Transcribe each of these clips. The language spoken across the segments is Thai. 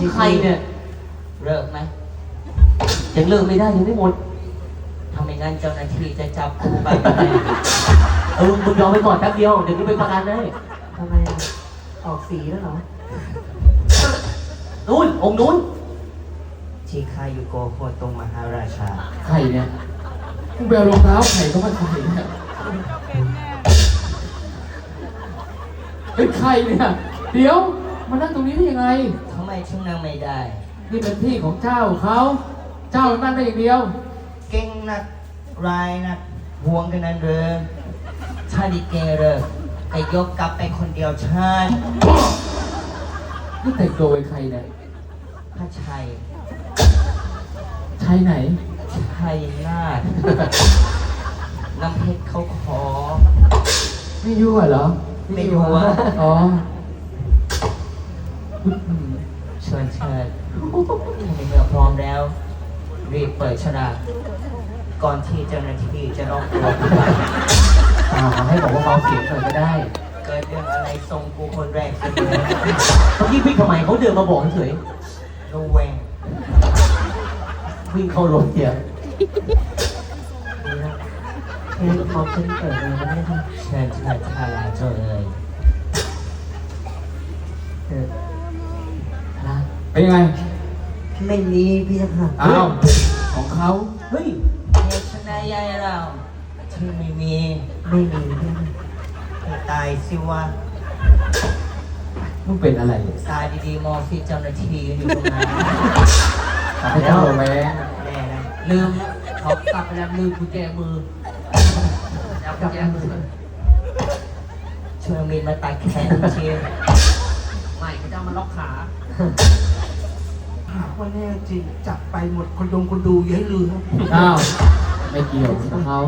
มึงใครเนี่ยเลิกไหมยังเลิกไม่ได้ยังไม่หมดถ้าไม่งั้นเจ้าหน้าที่จะจับกูไปไม่ได้เออมึงรอไปก่อนแป๊บเดียวเดี๋ยวกูไปประกันให้ทำไมอะออกสีแล้วเหรอนู้นองค์นู้นชิคายุโกโฮโตมหาราชา ใครเนี่ยกูไปเอารองเท้าใครก็มาใส่เนี่ยเป็นใครเนี่ย เดี๋ยว มานั่งตรงนี้ได้ยังไงทำ ไมถึงนั่งไม่ได้ นี่เป็นที่ของเจ้าเขา เจ้านั่งได้อย่างเดียว เก่งนักรายนักห่วงกันนั่นเด้อถ้าดิเกเลิกไอ้ยกกลับไปคนเดียวชาตินี่แต่งตัวเป็นใครเนี่ยพระชัยชายไหน ชัยนาทน้ำเพชรเขาขอ ไม่ยั่วเหรอไม่ยั่ว อ๋อ เชิญเชิญในเมื่อพร้อมแล้ว รีบเปิดฉลากก่อนที่เจ้าหน้าที่จะร้องตัวอ่าให้บอกว่าเบาเสียงหน่อยก็ได้เกิดเรื่องอะไรส่งกูคนแรกเสมอเมื่อกี้พี่ทำไมเขาเดินมาบอกเฉยระแวงวิ่งเข้ารถเดียวเค้กเขาเพิ่งเกิดเลยนะเนี่ยค่ะเชิญเชิญชาลาเจ้าเอ๋ยเออละ เป็นยังไง ไม่มีพี่ค่ะอ้าว ของเขาเฮ้ยเหตุชนายายเราที่ไม่มีไม่มีพี่ค่ะให้ตายสิวะมึงเป็นอะไรตายดีๆมองที่เจ้าหน้าที่อยู่ตรงนั้นตายแล้วแม่แน่นะลืมเขากลับไปแล้วลืมกุญแจมือเอากุญแจมือช่วยเอามีดมาตัดแขนเชียวใหม่เขาจะเอามาล็อกขาหาก ว่าแน่จริงจับไปหมดคนดงคนดูเยอะเลยครับอ้าวไม่เกี่ยวกับเขา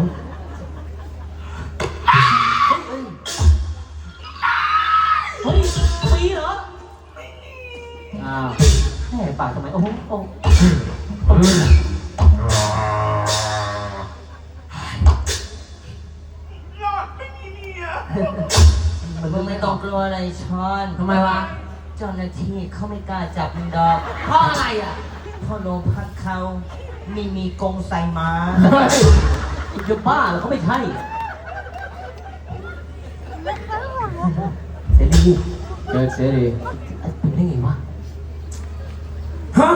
เฮ้ยมีเหรออ้าวแหมปากทำไม โอ้โหโอ้โหรอดไม่มีเมียมึงไม่ต้องกลัวอะไรช้อน ทำไมวะ เจ้าหน้าที่เขาไม่กล้าจับมึงดอก เพราะอะไรอะเพราะโรงพักเขาไม่มีกรงใส่ม้าเฮ้ยคุณจะบ้าเหรอเขาไม่ใช่เสรีเดินเสียดีเป็นได้ไงวะ ฮะ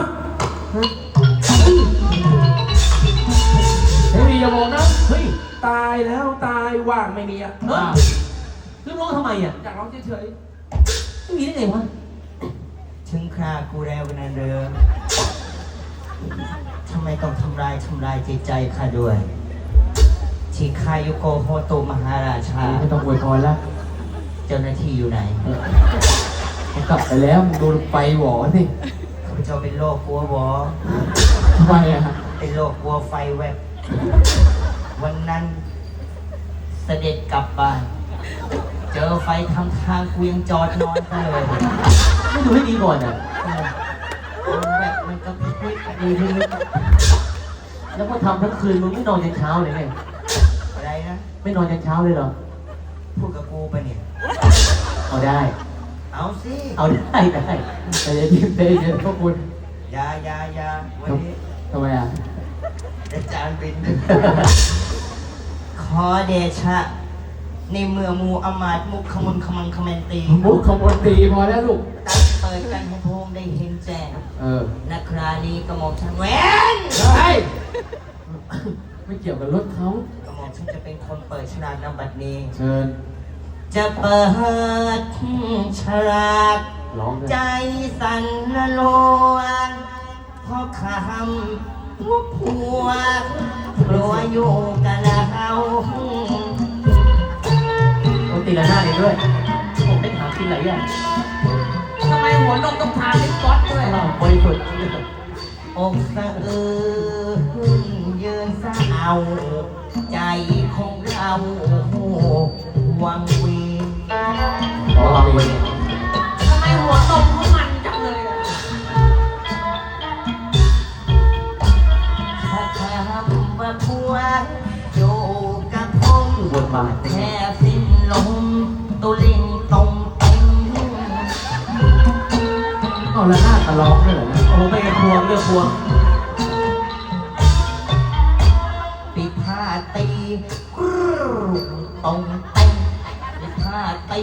เสียดีอย่ามองนะ เฮ้ยตายแล้วตายว่างไม่มีอะเฮ้ยลืมร้องทำไมอะอยากร้องเฉยไม่มีได้ไงวะ ถึงครากูแล้วกันนะเด้อทำไมต้องทำลายทำลายจิตใจข้าด้วยชิคายุโกโฮโตมหาราชา ไม่ต้องอวยพรแล้วเจ้าหน้าที่อยู่ไหนเออเขากลับไปแล้วมึงดูไปหวอสิข้าพเจ้าเป็นโรคกลัววอทำไมอะเป็นโรคกลัวไฟแวบ วันนั้นเสด็จกลับบ้าน เจอไฟทำทางกูยังจอดนอนซะเลย ไม่ดูให้ดีก่อนอะมันแบบมันก็พลิกดีที่นึกแล้วพอทำทั้งคืนมึงไม่นอนยันเช้าเลยไงอะไรนะไม่นอนยันเช้าเลยเหรอพูดกับกูปะเนี่ยเอาได้ เอาสิเอาได้ได้ใจเย็นๆใจเย็นๆพวกคุณอยาอยาอยาวันนี้ทำไมอะอาจารย์บินขอเดชะ ในเมื่อมูอำมาตย์มุกขมุนขมังคเมนตีมุกขบวนตีพอแล้วลูก ตั้งเปิดกันให้พระองค์ได้เห็นแจ้งเออนักครานี้กระหม่อมฉันแหวนเฮ้ยไม่เกี่ยวกับรถเขากระหม่อมฉันจะเป็นคนเปิดฉลากนำบัตรนี้ เชิญ จะเปิดฉลากร้องเลใจยสั่นละโลวนเพราะคำว่าผัวกลัวอยู่กับเรา ต้องตีละหน้าดเองด้วยผมเป็นหากินหลายอย่างทำไมหัวนมต้องทาลิปก๊อตด้วยเราบริสุทธิ์อกสะเอือยืนเศร้าใจของเราวังเวีขอ ตีกรูตรงเต็งปีผ้าตี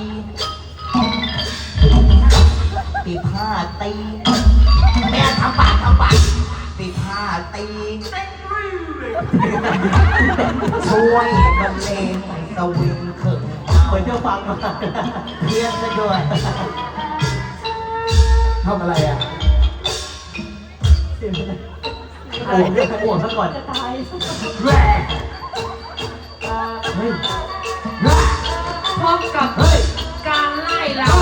ปีผ้าตีแม่ทำปากทำปากปีผ้าตีช่วยบรรเลงสวิงเขิงเหมือนจะฟังมาเพี้ยนซะด้วยทำอะไรอะโอ้เลือกพวงซะก่อนแร่เฮ้ย แร่พร้อมกับเฮ้ยการไล่เรา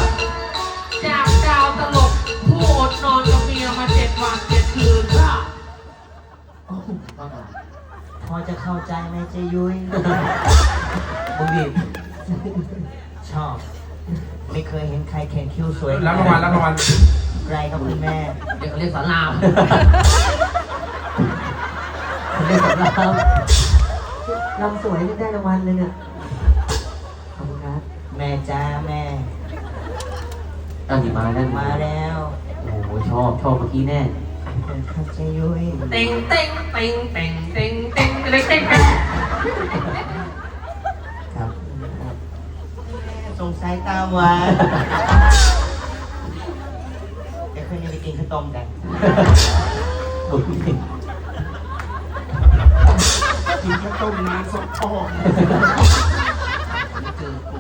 จากดาวตลกผู้อดนอนกับเมียมาเจ็ดวันเจ็ดคืนค่ะโอ้โหมาก่อนพอจะเข้าใจไหมเจยุ้ยมึงดีชอบ ไม่เคยเห็นใครเขียนคิ้วสวยรับรางวัลรับรางวัลไรครับคุณแม่เดี๋ยวเขาเรียกสอนรามคนเล่นสำรับ ลำสวยนี่ได้รางวัลเลยเนี่ย ขอบคุณครับ แม่จ้าแม่ตั้งที่มานั่นมาแล้ว โอ้โหชอบชอบเมื่อกี้แน่เป็นข้าเจยุ้ยเต็งเต็งเต็งเต็งเต็งเต็งเต็งเต็งเต็งครับสงสัยตาหวานเดี๋ยวคืนนี้ไปกินข้าวต้มกันมึงนี่ กินข้าวต้มน้ำสดทองเจอกู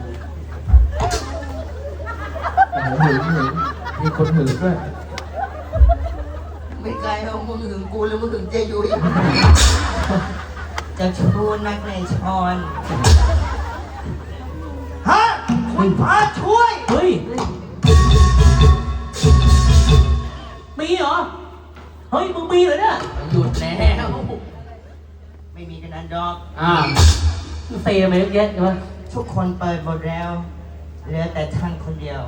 โอ้โหหึงหึงมีคนหึงด้วย ไม่ไกลเอามึงถึงกูหรือมึงถึงเจยุ้ยจะชูนักในชอนฮะคุณพระช่วย เฮ้ย มีเหรอ เฮ้ย มึงมีเหรอเนี่ยหยุดแล้วไม่มี กันนั้นดอกอ่ามึงเซมาเยอะแยะใช่ไหมทุกคนเปิดหมดแล้ว เหลือแต่ท่านคนเดียว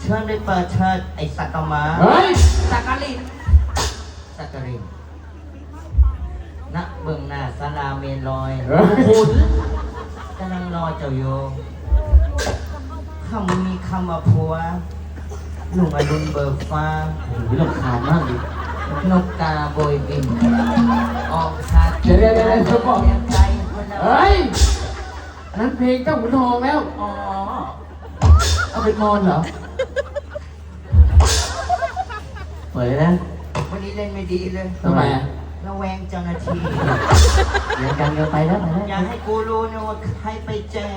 เชิญได้เปิดเชิญไอ้สัตว์มาเฮ้ยสักกะลินสักกรินณเบื้องหน้าศาลาเมนลอยเฮ้ยคุณกำลังรอเจ้าโยข้ามึงมีคำว่าผัวหนุ่มอดุลเบิกฟ้าโอ้โหรำคาญมากดิ นกกาโบยบิน ออกชาติเดี๋ยวเดี๋ยวเดี๋ยวเดี๋ยวก่อนเสียใจคนเฮ้ยอันนั้นเพลงเจ้าขุนทองแล้ว อ๋อเอาไปนอนเหรอเปิดเลยนะวันนี้เล่นไม่ดีเลยทำไมอะระแวงเจ้าหน้าที่เรียนกันเกินไปแล้วไปแล้วอย่าให้กูรู้นะว่าใครไปแจ้ง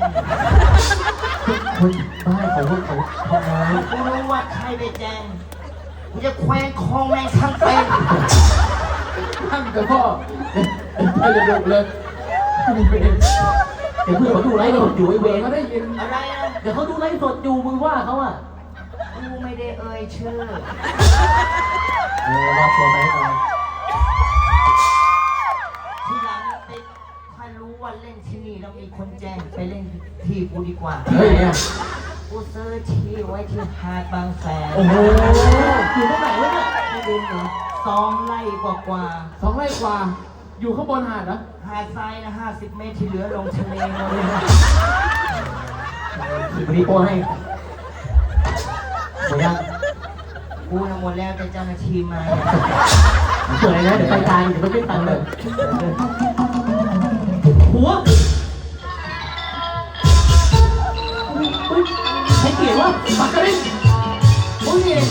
คนบ้านของพวกเขาทำงานกูรู้ว่าใครไปแจ้ง กูจะแควนคองแม่งทั้งเป็นท่านแต่พ่อท่านจะดุเลยเดี๋ยวเพื่อนเขาดูไลฟ์สดอยู่ไอ้เวรเขาได้ยิน อะไรนะเดี๋ยวเขาดูไลฟ์สดอยู่มึงว่าเขาอะกูไม่ได้เอ่ยชื่อเออรอตัวไปก่อนทีหลังไปถ้ารู้ว่าเล่นที่นี่แล้วมีคนแจ้งไปเล่นที่กูดีกว่า เฮ้ยเนี่ย กูซื้อที่ไว้ที่หาดบางแสนโอ้โหอยู่ตรงไหนวะเนี่ยที่ดินเหรอสองไร่กว่ากว่าสองไร่กว่า อยู่ข้างบนหาดเหรอหาดทรายนะห้าสิบเมตรที่เหลือลงทะเลหมดเลยนะวันนี้โป้ให้หมดยังกูน่ะหมดแล้วแต่เจ้าหน้าที่มาเปิดเลยนะเดี๋ยวไปตายเดี๋ยวไม่เป็นตังค์เลยหัว ใครเขียนว่าบักกะลินโอ้ยเอง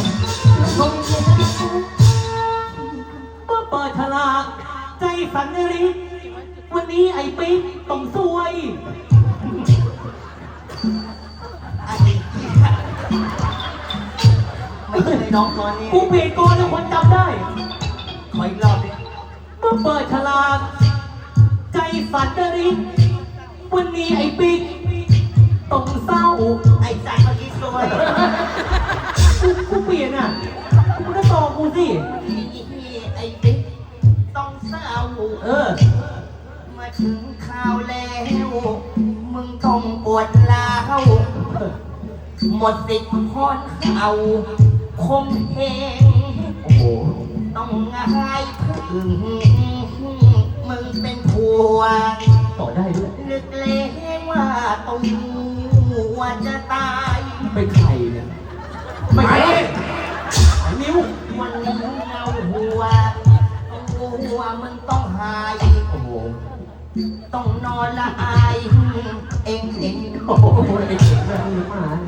เมื่อเปิดฉลากใจสันนิริวันนี้ไอ้ปิ๊กต้องซวยไม่ใช่น้องตัวนี้กูเปลี่ยนก่อนแล้วคนจำได้ขออีกรอบดิเมื่อเปิดฉลากใจสั่นระริวันนี้ไอ้ปิ๊กต้องเศร้าไอ้สัตว์เมื่อกี้ ซวยกูกูเปลี่ยนอะกูก็ตอบกูสิไอ้ติ๊กต้องเศร้าเออ มาถึงข่าวแล้ว มึงต้องปวดร้าว หมดสิทธิ์พรเขาคงเฮงโอ้โหต้องง่ายพึ่งมึงเป็นผัวต่ ต้องนอนละอายเองเอง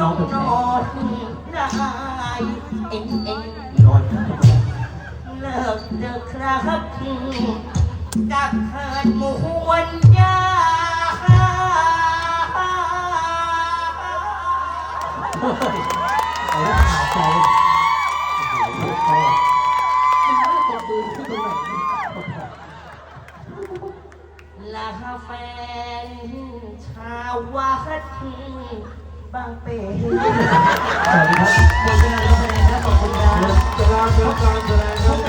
นอนนอนละอายเองเองนอนเลิกเลิกครับจักเหินมวนยาไม่ต้องนน่าดูที่ไหน เนี่ยลาแฟนชาววัดบางเปสวัสดีครับหมดเวลาแล้วคะแนนครับขอบคุณครับ จะลาเดินการแสดงครับ